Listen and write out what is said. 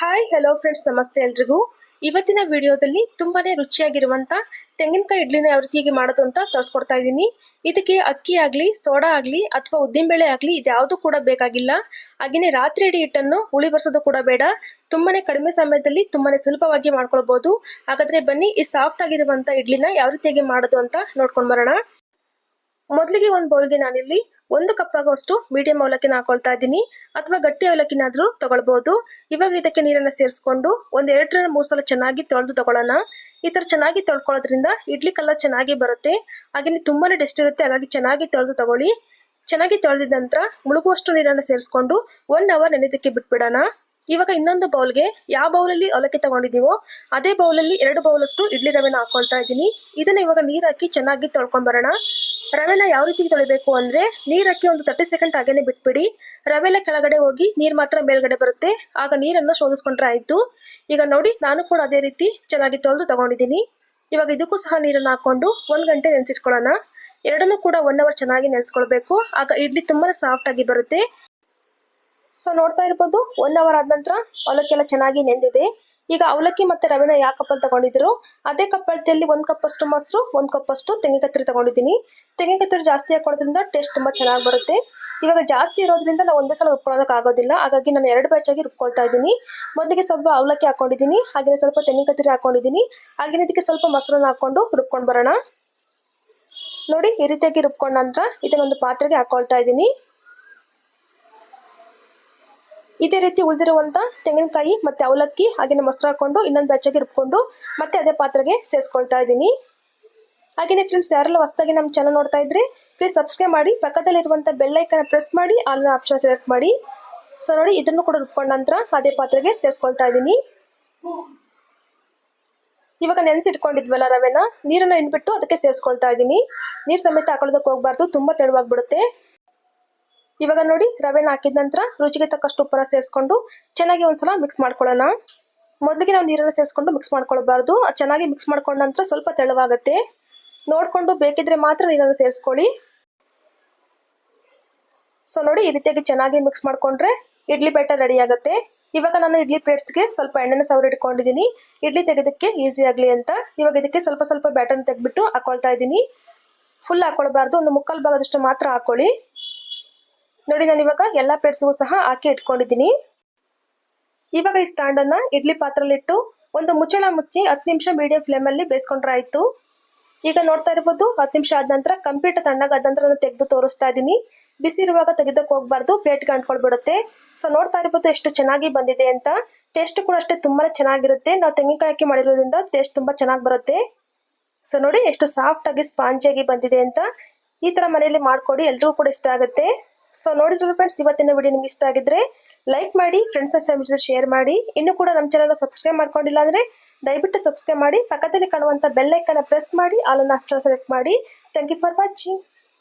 Hi hello friends ನಮಸ್ತೆ ಎಲ್ರಿಗೂ. ಇವತ್ತಿನ ವಿಡಿಯೋದಲ್ಲಿ ತುಂಬಾನೇ ರುಚಿಯಾಗಿರುವಂತ ತೆಂಗಿನಕಾಯಿ ಇಡ್ಲಿನ ಯಾವ ರೀತಿಯಾಗಿ ಮಾಡೋದು ಅಂತ ತೋರಿಸ್ಕೊಡ್ತಾ ಇದ್ದೀನಿ. ಇದಕ್ಕೆ ಅಕ್ಕಿ ಆಗಲಿ, ಸೋಡಾ ಆಗಲಿ, ಅಥವಾ ಉದ್ದಿನಬೇಳೆ ಆಗಲಿ ಇದ್ಯಾವುದು ಕೂಡ ಬೇಕಾಗಿಲ್ಲ. ಹಾಗೆಯೇ ರಾತ್ರಿ ಇಡೀ ಹಿಟ್ಟನ್ನು ಹುಳಿ ಬರ್ಸೋದು ಕೂಡ ಬೇಡ. ತುಂಬಾನೇ ಕಡಿಮೆ ಸಮಯದಲ್ಲಿ ತುಂಬಾನೇ ಸುಲಭವಾಗಿ ಮಾಡ್ಕೊಳ್ಬಹುದು ಹಾಗಾದ್ರೆ ಬನ್ನಿ, ಈ ಸಾಫ್ಟ್ ಆಗಿರುವಂತ ಇಡ್ಲಿನ ಯಾವ ರೀತಿಯಾಗಿ ಮಾಡೋದು ಅಂತ ನೋಡ್ಕೊಂಡ್ ಬರೋಣ. ಮೊದಲಿಗೆ ಒಂದು ಬೌಲ್ಗೆ ನಾನಿಲ್ಲಿ ಒಂದು ಕಪ್ ಆಗುವಷ್ಟು ಮೀಡಿಯಂ ಅವಲಕ್ಕಿನ ಹಾಕೊಳ್ತಾ ಇದ್ದೀನಿ. ಅಥವಾ ಗಟ್ಟಿ ಅವಲಕ್ಕಿನಾದ್ರೂ ತಗೊಳ್ಬಹುದು ಇವಾಗ ಇದಕ್ಕೆ ನೀರನ್ನ ಸೇರಿಸ್ಕೊಂಡು ಒಂದ್ ಎರಡರಿಂದ ಮೂರು ಸಲ ಚೆನ್ನಾಗಿ ತೊಳೆದು ತಗೊಳ್ಳೋಣ. ಈ ತರ ಚೆನ್ನಾಗಿ ತೊಳ್ಕೊಳ್ಳೋದ್ರಿಂದ ಇಡ್ಲಿ ಕಲರ್ ಚೆನ್ನಾಗಿ ಬರುತ್ತೆ. ಹಾಗೆ ತುಂಬಾನೇ ಡೆಸ್ಟ್ ಇರುತ್ತೆ. ಹಾಗಾಗಿ ಚೆನ್ನಾಗಿ ತೊಳೆದು ತಗೊಳ್ಳಿ. ಚೆನ್ನಾಗಿ ತೊಳೆದಿದ ನಂತರ ಮುಳುಗುವಷ್ಟು ನೀರನ್ನ ಸೇರಿಸ್ಕೊಂಡು ಒನ್ ಅವರ್ ನೆನೆದಕ್ಕೆ ಬಿಟ್ಬಿಡೋಣ. ಇವಾಗ ಇನ್ನೊಂದು ಬೌಲ್ಗೆ ಯಾವ ಬೌಲಲ್ಲಿ ಅವಲಕ್ಕಿ ತಗೊಂಡಿದ್ದೀವೋ ಅದೇ ಬೌಲಲ್ಲಿ ಎರಡು ಬೌಲಷ್ಟು ಇಡ್ಲಿ ರವೆನ ಹಾಕೊಳ್ತಾ ಇದ್ದೀನಿ. ಇದನ್ನ ಇವಾಗ ನೀರ್ ಹಾಕಿ ಚೆನ್ನಾಗಿ ತೊಳ್ಕೊಂಡ್ ಬರೋಣ. ರವೆನ ಯಾವ ರೀತಿ ತೊಳಿಬೇಕು ಅಂದ್ರೆ ನೀರ್ ಹಾಕಿ ಒಂದು ತರ್ಟಿ ಸೆಕೆಂಡ್ ಹಾಗೇನೆ ಬಿಟ್ಬಿಡಿ. ರವೆಲ್ಲ ಕೆಳಗಡೆ ಹೋಗಿ ನೀರ್ ಮಾತ್ರ ಮೇಲ್ಗಡೆ ಬರುತ್ತೆ. ಆಗ ನೀರನ್ನು ಶೋಧಿಸ್ಕೊಂಡ್ರೆ ಆಯ್ತು. ಈಗ ನೋಡಿ ನಾನು ಕೂಡ ಅದೇ ರೀತಿ ಚೆನ್ನಾಗಿ ತೊಳೆದು ತಗೊಂಡಿದ್ದೀನಿ. ಇವಾಗ ಇದಕ್ಕೂ ಸಹ ನೀರನ್ನು ಹಾಕೊಂಡು ಒಂದ್ ಗಂಟೆ ನೆನೆಸಿಟ್ಕೊಳ್ಳೋಣ. ಎರಡನ್ನೂ ಕೂಡ ಒನ್ ಅವರ್ ಚೆನ್ನಾಗಿ ನೆನೆಸ್ಕೊಳ್ಬೇಕು. ಆಗ ಇಡ್ಲಿ ತುಂಬಾ ಸಾಫ್ಟ್ ಆಗಿ ಬರುತ್ತೆ. ಸೊ ನೋಡ್ತಾ ಇರ್ಬೋದು ಒನ್ ಅವರ್ ಆದ ನಂತರ ಅವಲಕ್ಕಿ ಎಲ್ಲ ಚೆನ್ನಾಗಿ ನೆಂದಿದೆ. ಈಗ ಅವಲಕ್ಕಿ ಮತ್ತೆ ರವೆನ ಯಾವ ಕಪ್ಪಲ್ಲಿ ತಗೊಂಡಿದ್ರು ಅದೇ ಕಪ್ ಅಳತೆಯಲ್ಲಿ ಒಂದು ಕಪ್ ಅಷ್ಟು ಮೊಸರು, ಒಂದು ಕಪ್ ಅಷ್ಟು ತೆಂಗಿನಕತ್ತರಿ ತಗೊಂಡಿದ್ದೀನಿ. ತೆಂಗಿನಕತ್ತರಿ ಜಾಸ್ತಿ ಹಾಕೊಳ್ಳೋದ್ರಿಂದ ಟೇಸ್ಟ್ ತುಂಬಾ ಚೆನ್ನಾಗಿ ಬರುತ್ತೆ. ಇವಾಗ ಜಾಸ್ತಿ ಇರೋದ್ರಿಂದ ನಾವು ಒಂದೇ ಸಲ ರುಬ್ಕೊಳ್ಳೋದಕ್ಕೆ ಆಗೋದಿಲ್ಲ. ಹಾಗಾಗಿ ನಾನು ಎರಡು ಬ್ಯಾಚ್ ಆಗಿ ರುಬ್ಕೊಳ್ತಾ ಇದ್ದೀನಿ. ಮೊದಲಿಗೆ ಸ್ವಲ್ಪ ಅವಲಕ್ಕಿ ಹಾಕೊಂಡಿದ್ದೀನಿ ಹಾಗೆ ಸ್ವಲ್ಪ ತೆಂಗಿನಕತ್ತರಿ ಹಾಕೊಂಡಿದ್ದೀನಿ. ಹಾಗೆ ಇದಕ್ಕೆ ಸ್ವಲ್ಪ ಮೊಸರನ್ನ ಹಾಕೊಂಡು ರುಬ್ಕೊಂಡು ಬರೋಣ. ನೋಡಿ, ಈ ರೀತಿಯಾಗಿ ರುಬ್ಕೊಂಡ ನಂತರ ಇದನ್ನೊಂದು ಪಾತ್ರೆಗೆ ಹಾಕೊಳ್ತಾ ಇದ್ದೀನಿ. ಇದೇ ರೀತಿ ಉಳಿದಿರುವಂತ ತೆಂಗಿನಕಾಯಿ ಮತ್ತೆ ಅವಲಕ್ಕಿ ಹಾಗೆಯೇ ಮೊಸರು ಹಾಕೊಂಡು ಇನ್ನೊಂದು ಬೆಚ್ಚಗೆ ರುಬ್ಕೊಂಡು ಮತ್ತೆ ಅದೇ ಪಾತ್ರೆಗೆ ಸೇರಿಸ್ಕೊಳ್ತಾ ಇದ್ದೀನಿ. ಹಾಗೆಯೇ ಫ್ರೆಂಡ್ಸ್ ಯಾರೆಲ್ಲ ಹೊಸದಾಗಿ ನಮ್ಮ ಚಾನಲ್ ನೋಡ್ತಾ ಇದ್ರೆ ಪ್ಲೀಸ್ ಸಬ್ಸ್ಕ್ರೈಬ್ ಮಾಡಿ ಪಕ್ಕದಲ್ಲಿರುವಂಥ ಬೆಲ್ಲೈಕನ್ನ ಪ್ರೆಸ್ ಮಾಡಿ ಆಲ್ ಆಪ್ಷನ್ ಸೆಲೆಕ್ಟ್ ಮಾಡಿ. ಸೊ ನೋಡಿ, ಇದನ್ನು ಕೂಡ ರುಬ್ಕೊಂಡ ನಂತರ ಅದೇ ಪಾತ್ರೆಗೆ ಸೇರಿಸ್ಕೊಳ್ತಾ ಇದ್ದೀನಿ. ಇವಾಗ ನೆನೆಸಿಟ್ಕೊಂಡಿದ್ವಲ್ಲ ರವೆನ, ನೀರನ್ನ ಇನ್ಬಿಟ್ಟು ಅದಕ್ಕೆ ಸೇರಿಸ್ಕೊಳ್ತಾ ಇದ್ದೀನಿ. ನೀರು ಸಮೇತ ಹಾಕೊಳ್ಳೋದಕ್ಕೆ ಹೋಗ್ಬಾರ್ದು, ತುಂಬಾ ತೆಳುವಾಗ್ಬಿಡುತ್ತೆ. ಇವಾಗ ನೋಡಿ ರವೆನ ಹಾಕಿದ ನಂತರ ರುಚಿಗೆ ತಕ್ಕಷ್ಟು ಉಪ್ಪನ್ನ ಸೇರಿಸ್ಕೊಂಡು ಚೆನ್ನಾಗಿ ಒಂದ್ಸಲ ಮಿಕ್ಸ್ ಮಾಡ್ಕೊಳ್ಳೋಣ. ಮೊದಲಿಗೆ ನಾವು ನೀರನ್ನು ಸೇರಿಸ್ಕೊಂಡು ಮಿಕ್ಸ್ ಮಾಡ್ಕೊಳ್ಬಾರ್ದು. ಚೆನ್ನಾಗಿ ಮಿಕ್ಸ್ ಮಾಡ್ಕೊಂಡ ನಂತರ ಸ್ವಲ್ಪ ತೆಳುವಾಗುತ್ತೆ. ನೋಡಿಕೊಂಡು ಬೇಕಿದ್ರೆ ಮಾತ್ರ ನೀರನ್ನು ಸೇರಿಸ್ಕೊಳ್ಳಿ. ಸೊ ನೋಡಿ ಈ ರೀತಿಯಾಗಿ ಚೆನ್ನಾಗಿ ಮಿಕ್ಸ್ ಮಾಡಿಕೊಂಡ್ರೆ ಇಡ್ಲಿ ಬ್ಯಾಟರ್ ರೆಡಿ ಆಗುತ್ತೆ. ಇವಾಗ ನಾನು ಇಡ್ಲಿ ಪ್ಲೇಟ್ಸ್ಗೆ ಸ್ವಲ್ಪ ಎಣ್ಣೆನ ಸವರಿ ಇಟ್ಕೊಂಡಿದ್ದೀನಿ ಇಡ್ಲಿ ತೆಗೆದಕ್ಕೆ ಈಸಿ ಆಗಲಿ ಅಂತ. ಇವಾಗ ಇದಕ್ಕೆ ಸ್ವಲ್ಪ ಸ್ವಲ್ಪ ಬ್ಯಾಟರ್ನ ತೆಗೆದ್ಬಿಟ್ಟು ಹಾಕೊಳ್ತಾ ಇದ್ದೀನಿ ಫುಲ್ ಹಾಕೊಳ್ಬಾರ್ದು. ಒಂದು ಮುಕ್ಕಾಲು ಭಾಗದಷ್ಟು ಮಾತ್ರ ಹಾಕೊಳ್ಳಿ. ನೋಡಿ, ನಾನು ಇವಾಗ ಎಲ್ಲ ಪ್ಲೇಟ್ಸ್ಗೂ ಸಹ ಹಾಕಿ ಇಟ್ಕೊಂಡಿದ್ದೀನಿ. ಇವಾಗ ಈ ಸ್ಟ್ಯಾಂಡನ್ನ ಇಡ್ಲಿ ಪಾತ್ರೆಲಿಟ್ಟು ಒಂದು ಮುಚ್ಚಳ ಮುಚ್ಚಿ ಹತ್ತು ನಿಮಿಷ ಮೀಡಿಯಂ ಫ್ಲೇಮಲ್ಲಿ ಬೇಯಿಸ್ಕೊಂಡ್ರೆ ಆಯಿತು. ಈಗ ನೋಡ್ತಾ ಇರ್ಬೋದು, ಹತ್ತು ನಿಮಿಷ ಆದ ನಂತರ ಕಂಪ್ಲೀಟ್ ತಣ್ಣಗಾದ ನಂತರ ತೆಗೆದು ತೋರಿಸ್ತಾ ಇದ್ದೀನಿ ಬಿಸಿ ಇರುವಾಗ ತೆಗೆದಕ್ಕೆ ಹೋಗ್ಬಾರ್ದು, ಪ್ಲೇಟ್ಗೆ ಅಂಟ್ಕೊಳ್ಬಿಡುತ್ತೆ. ಸೊ ನೋಡ್ತಾ ಇರ್ಬೋದು ಎಷ್ಟು ಚೆನ್ನಾಗಿ ಬಂದಿದೆ ಅಂತ. ಟೇಸ್ಟ್ ಕೂಡ ಅಷ್ಟೇ ತುಂಬಾ ಚೆನ್ನಾಗಿರುತ್ತೆ. ನಾವು ತೆಂಗಿನಕಾಯಿ ಹಾಕಿ ಮಾಡಿರೋದ್ರಿಂದ ಟೇಸ್ಟ್ ತುಂಬಾ ಚೆನ್ನಾಗಿ ಬರುತ್ತೆ. ಸೊ ನೋಡಿ, ಎಷ್ಟು ಸಾಫ್ಟ್ ಆಗಿ ಸ್ಪಾಂಜಿಯಾಗಿ ಬಂದಿದೆ ಅಂತ. ಈ ತರ ಮನೆಯಲ್ಲಿ ಮಾಡ್ಕೊಡಿ, ಎಲ್ರಿಗೂ ಕೂಡ ಇಷ್ಟ ಆಗುತ್ತೆ. ಸೊ ನೋಡಿದ್ರು ಫ್ರೆಂಡ್ಸ್ ಇವತ್ತಿನ ವಿಡಿಯೋ ನಿಮ್ಗೆ ಇಷ್ಟ ಆಗಿದ್ರೆ ಲೈಕ್ ಮಾಡಿ ಫ್ರೆಂಡ್ಸ್ ಅಂಡ್ ಫ್ಯಾಮಿಲಿ ಜೊತೆ ಶೇರ್ ಮಾಡಿ. ಇನ್ನು ಕೂಡ ನಮ್ಮ ಚಾನಲ್ ಸಬ್ಸ್ಕ್ರೈಬ್ ಮಾಡ್ಕೊಂಡಿಲ್ಲ ಅಂದ್ರೆ ದಯವಿಟ್ಟು ಸಬ್ಸ್ಕ್ರೈಬ್ ಮಾಡಿ. ಪಕ್ಕದಲ್ಲಿ ಕಾಣುವಂತ ಬೆಲ್ ಐಕನ್ ಪ್ರೆಸ್ ಮಾಡಿ ಆಲ್ ಅಕ್ಷರ ಸೆಲೆಕ್ಟ್ ಮಾಡಿ. Thank you for watching